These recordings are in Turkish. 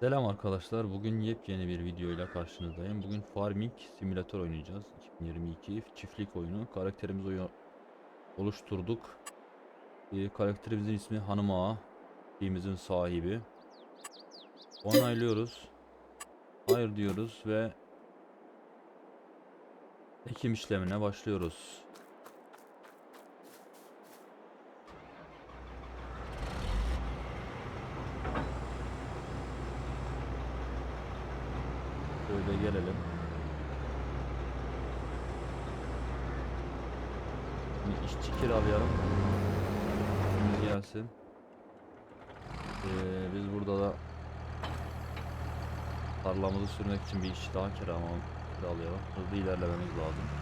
Selam arkadaşlar. Bugün yepyeni bir videoyla karşınızdayım. Bugün Farming Simulator oynayacağız. 2022 çiftlik oyunu. Karakterimizi oyu- oluşturduk. Ee, karakterimizin ismi Hanım Ağa. Köyümüzün sahibi. Onaylıyoruz. Hayır diyoruz ve ekim işlemine başlıyoruz. Şöyle gelelim. Bir işçi kiralayalım. Şimdi gelsin. Ee, biz burada da tarlamızı sürmek için bir işçi daha kiralama, kiralayalım. Hızlı ilerlememiz lazım.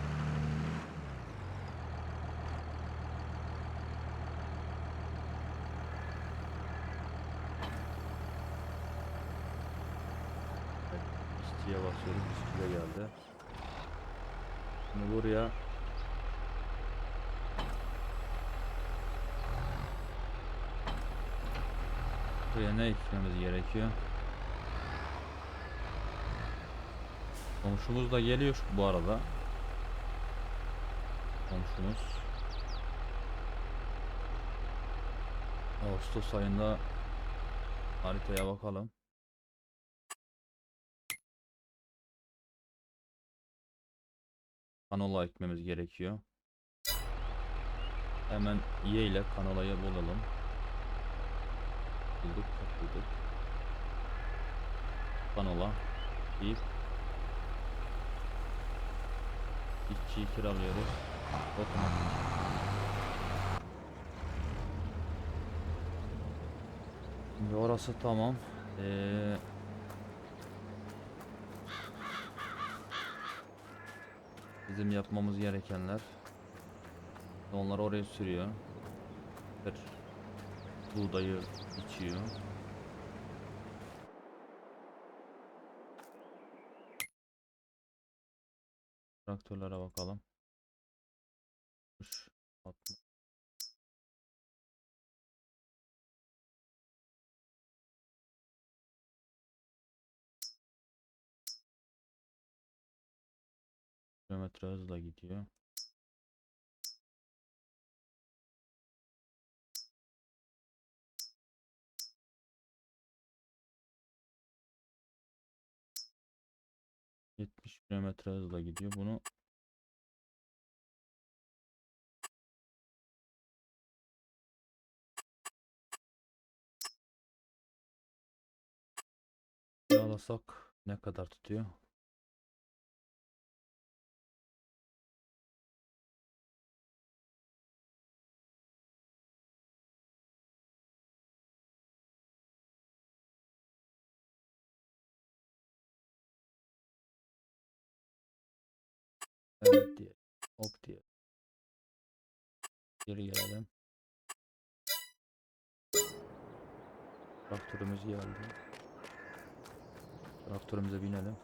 Evet, işçiye basıyoruz. İşçi de geldi. Şimdi buraya Buraya ne eklememiz gerekiyor? Komşumuz da geliyor bu arada. Komşumuz. Ağustos ayında haritaya bakalım. Kanola ekmemiz gerekiyor. Hemen Y ile kanolayı bulalım. Bulduk, bulduk. Kanola. İp. İşçiyi kiralıyoruz. Otomatik. Şimdi orası tamam. Ee, bizim yapmamız gerekenler. Onlar oraya sürüyor. Bir buğdayı içiyor. Traktörlere bakalım. 60, 60. Kilometre hızla gidiyor. Yetmiş kilometre hızla gidiyor. Bunu Yağlasak ne kadar tutuyor? Hop diye. Geri gelelim. Traktörümüz geldi. Traktörümüze binelim.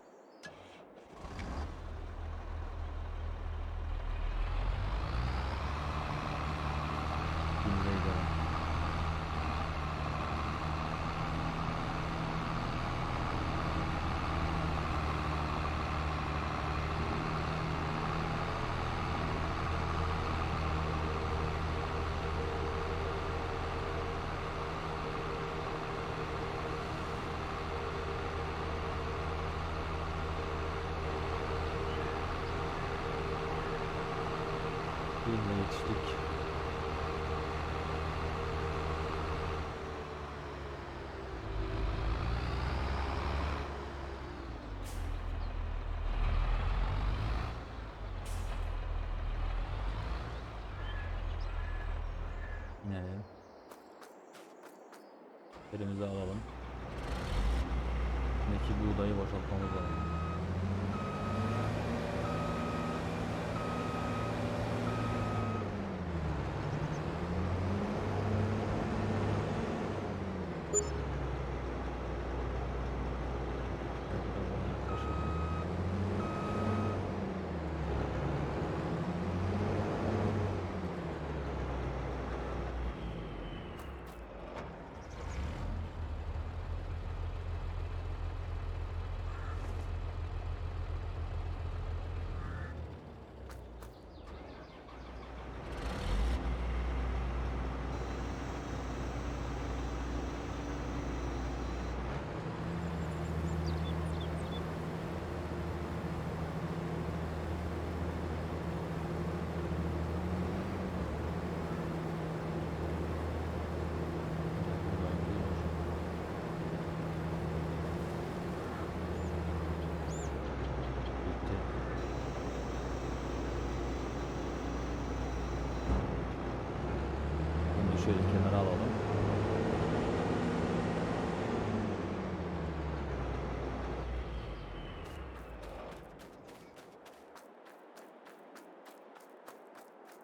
İnelim. Elimize alalım. İçindeki buğdayı boşaltmamız lazım. Biraz daha yaklaşalım.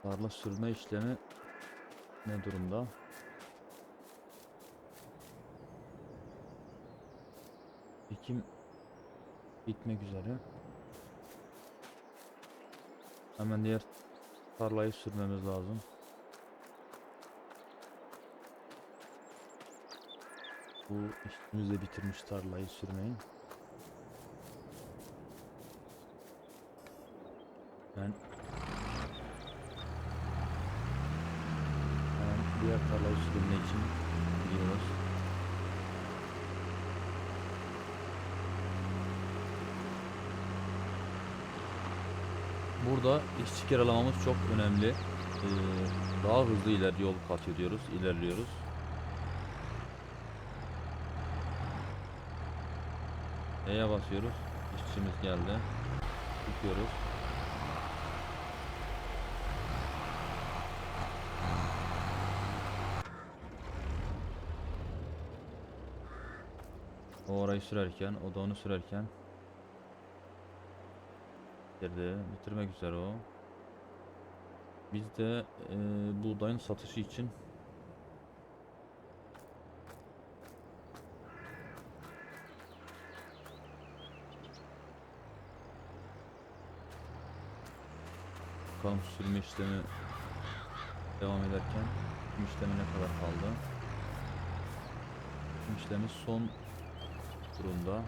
Tarla sürme işlemi ne durumda? Ekim bitmek üzere. Hemen diğer tarlayı sürmemiz lazım. Bu işimizi bitirmiş tarlayı sürmeyi. Tarlayı sürme için gidiyoruz. Burada işçi kiralamamız çok önemli. Ee, daha hızlı iler yol kat ediyoruz, ilerliyoruz. E'ye basıyoruz. İşçimiz geldi. Tutuyoruz. O orayı sürerken, o da onu sürerken bitirdi. Bitirmek üzere o. Biz de eee, buğdayın satışı için bakalım sürme işlemi devam ederken işlemi ne kadar kaldı? İşlemi son durumda.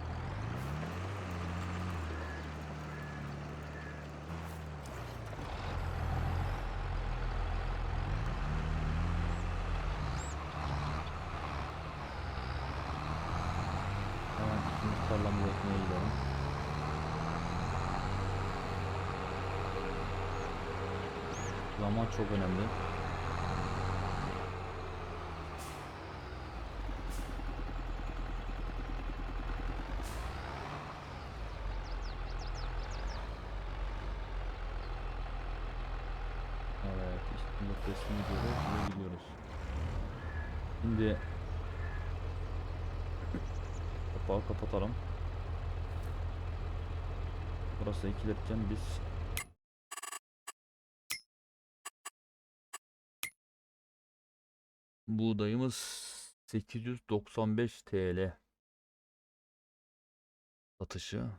Tarlamızı ekmeye gidelim. Zaman çok önemli. Evet, işte teslim ediyoruz ve gidiyoruz. Şimdi kapağı kapatalım. Burası ekilirken biz buğdayımız 895 TL satışı.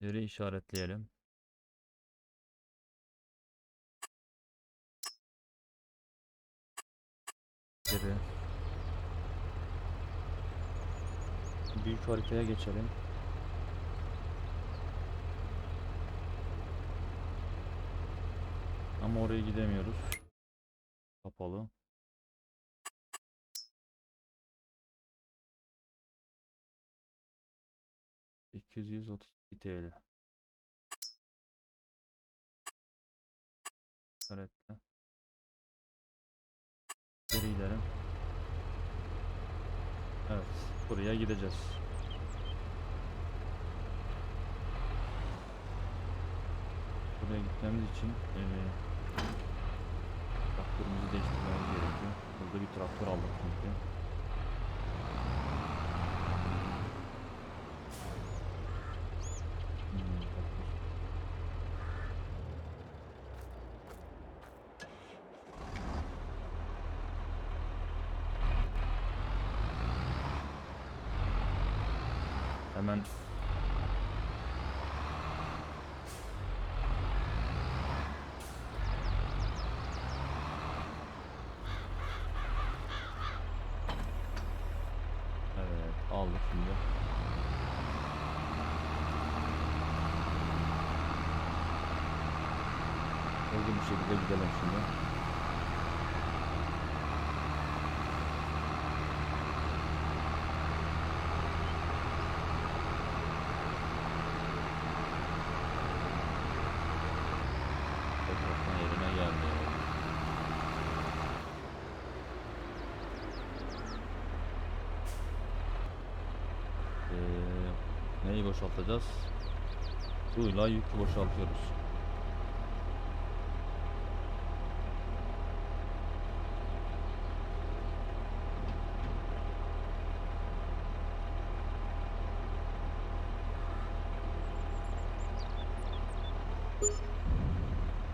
Yeri işaretleyelim. Yeri. Büyük haritaya geçelim. Ama oraya gidemiyoruz. Kapalı. İki yüz otuz iki TL. İşaretle. Geri gidelim. Evet, buraya gideceğiz. Buraya gitmemiz için eee traktörümüzü değiştirmemiz gerekiyor. Burada bir traktör aldık çünkü. Hmm, traktör. Hemen Evet aldık şimdi. Hızlı bir şekilde gidelim şimdi. boşaltacağız. Suyla yükü boşaltıyoruz.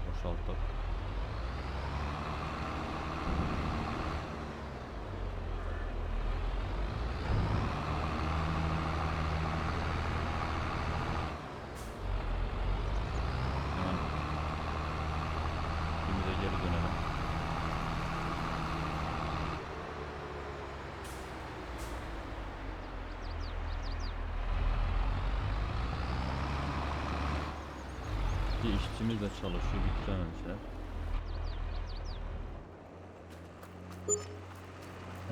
Boşalttık. İşçimiz de çalışıyor bitirememişler.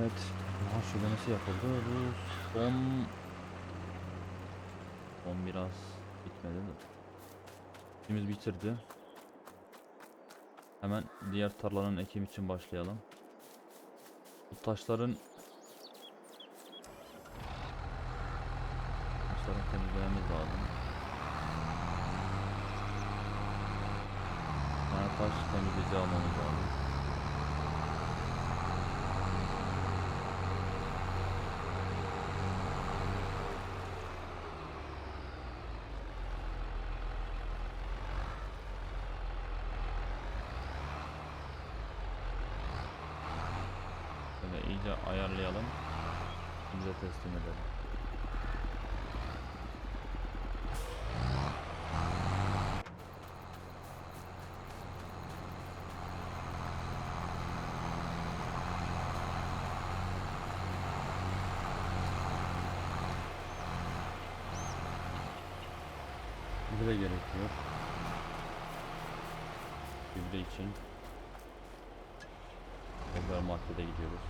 Evet, maaş ödemesi yapıldı. Bu son son biraz bitmedi de. İşimiz bitirdi. Hemen diğer tarlanın ekim için başlayalım. Bu taşların temizleyici almamız lazım. Böyle iyice ayarlayalım. Bize teslim edelim. Gübre gerekiyor. Gübre için tekrar markete gidiyoruz.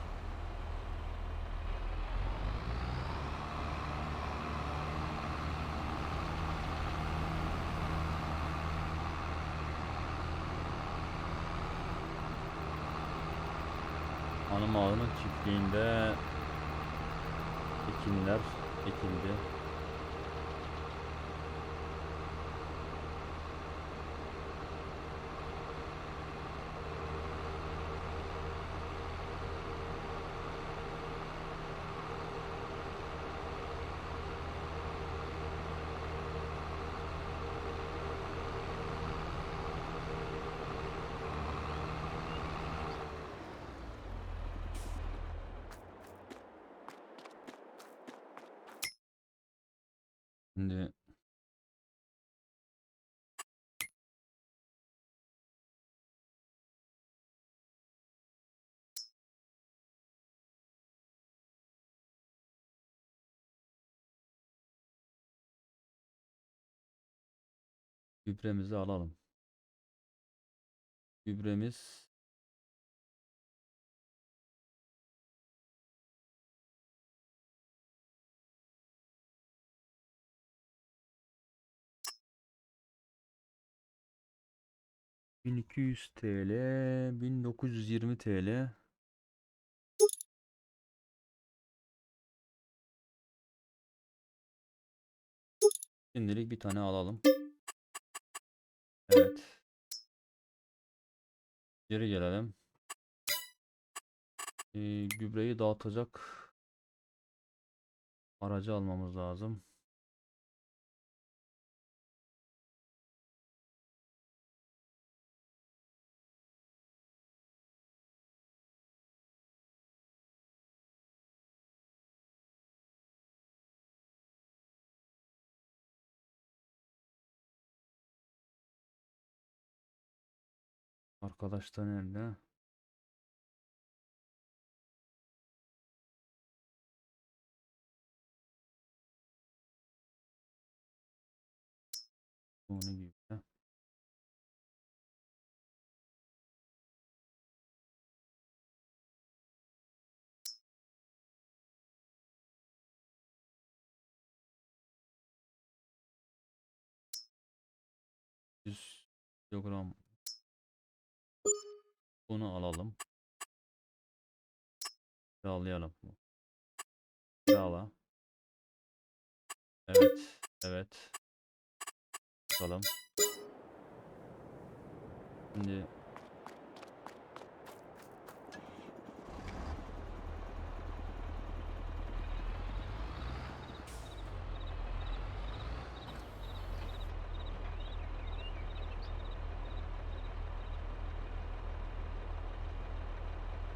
Hanım ağanın çiftliğinde ekinler ekildi. Şimdi gübremizi alalım. Gübremiz ...1200 TL, 1920 TL. Şimdilik bir tane alalım. Evet. Geri gelelim. Ee, gübreyi dağıtacak aracı almamız lazım. Arkadaş da nerede? Onu gibi. Yüz kilogram bunu alalım. Sağlayalım. Sağla. Evet. Evet. Bakalım. Şimdi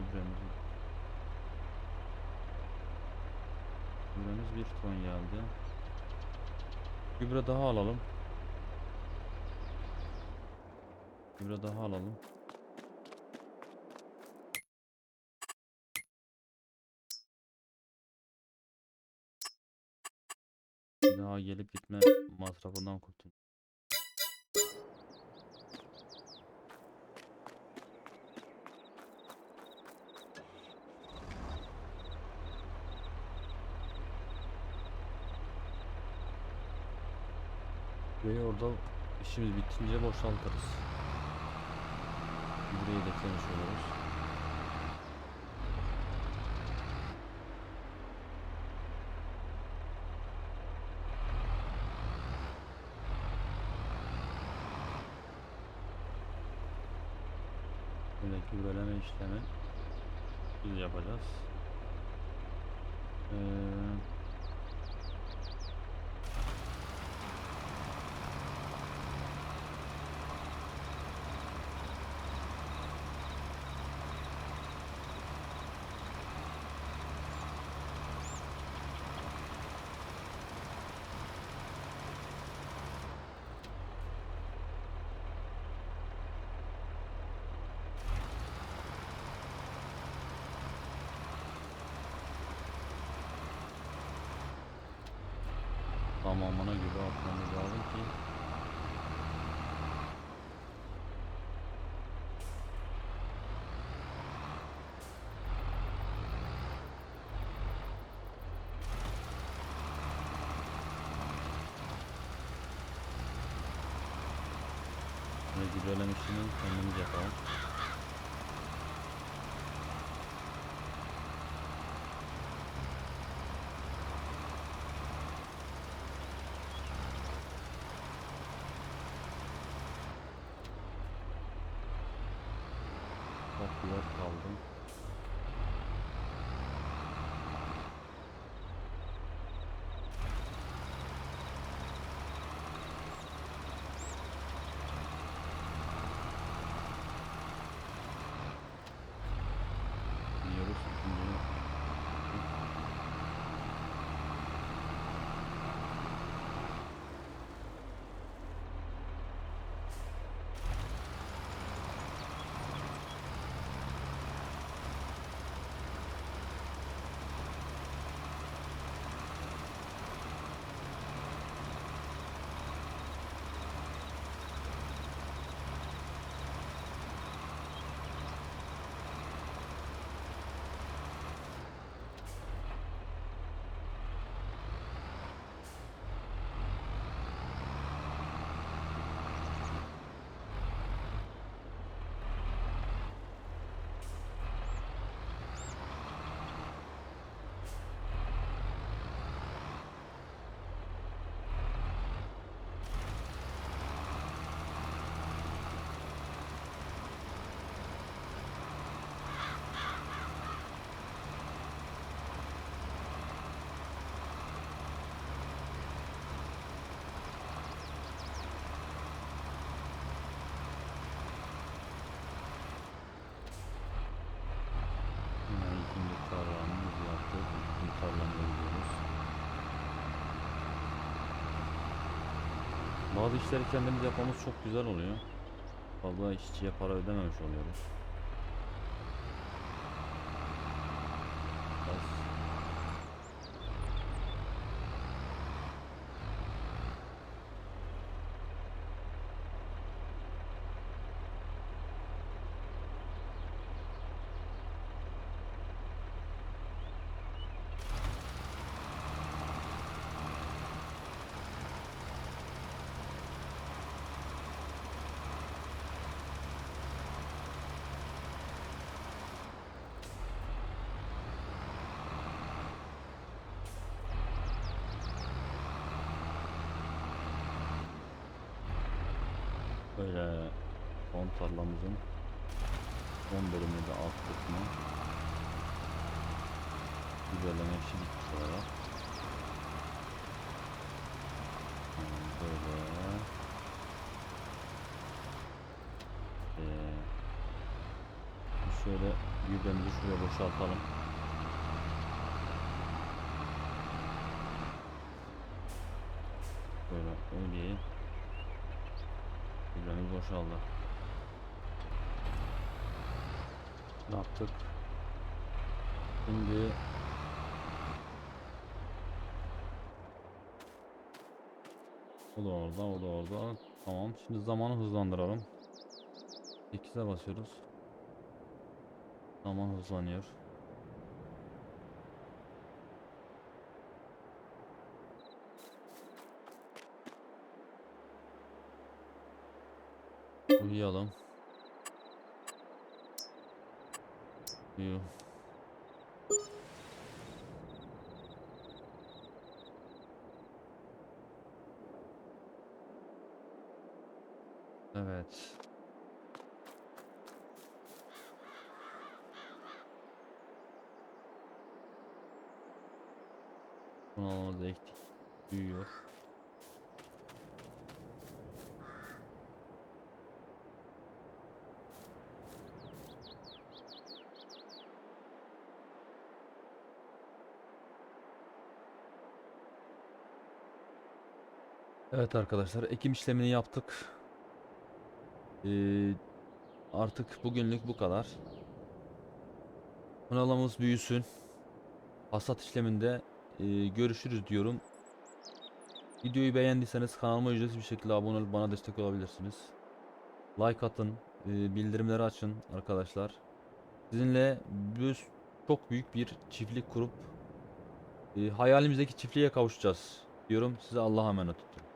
Gübremiz. Gübremiz bir ton geldi. Gübre daha alalım. Gübre daha alalım. Daha gelip gitme masrafından kurtul. Ve orada işimiz bitince boşaltırız. Gübreyi de eklemiş oluruz. Böyle gübreleme işlemi biz yapacağız. Ee, tamamına göre atmamız lazım ki ve gübreleme işini kendimiz yapalım. Bazı işleri kendimiz yapmamız çok güzel oluyor. Fazla işçiye para ödememiş oluyoruz. Böyle son tarlamızın son bölümünü de attık mı gübreleme işi bitmiş olarak böyle. Ee, şöyle Gübremizi şuraya boşaltalım. Böyle öyle. Boşaldı. Ne yaptık? Şimdi O da orada, o da orada. Tamam. Şimdi zamanı hızlandıralım. 8'e basıyoruz. Zaman hızlanıyor. Uyuyalım. Uyu. Evet. Bunu da ektik. Büyüyor. Evet arkadaşlar ekim işlemini yaptık. Ee, artık bugünlük bu kadar. Kanalımız büyüsün. Hasat işleminde e, görüşürüz diyorum. Videoyu beğendiyseniz kanalıma ücretsiz bir şekilde abone olup bana destek olabilirsiniz. Like atın, e, bildirimleri açın arkadaşlar. Sizinle biz çok büyük bir çiftlik kurup e, hayalimizdeki çiftliğe kavuşacağız diyorum. Size Allah'a emanet olun.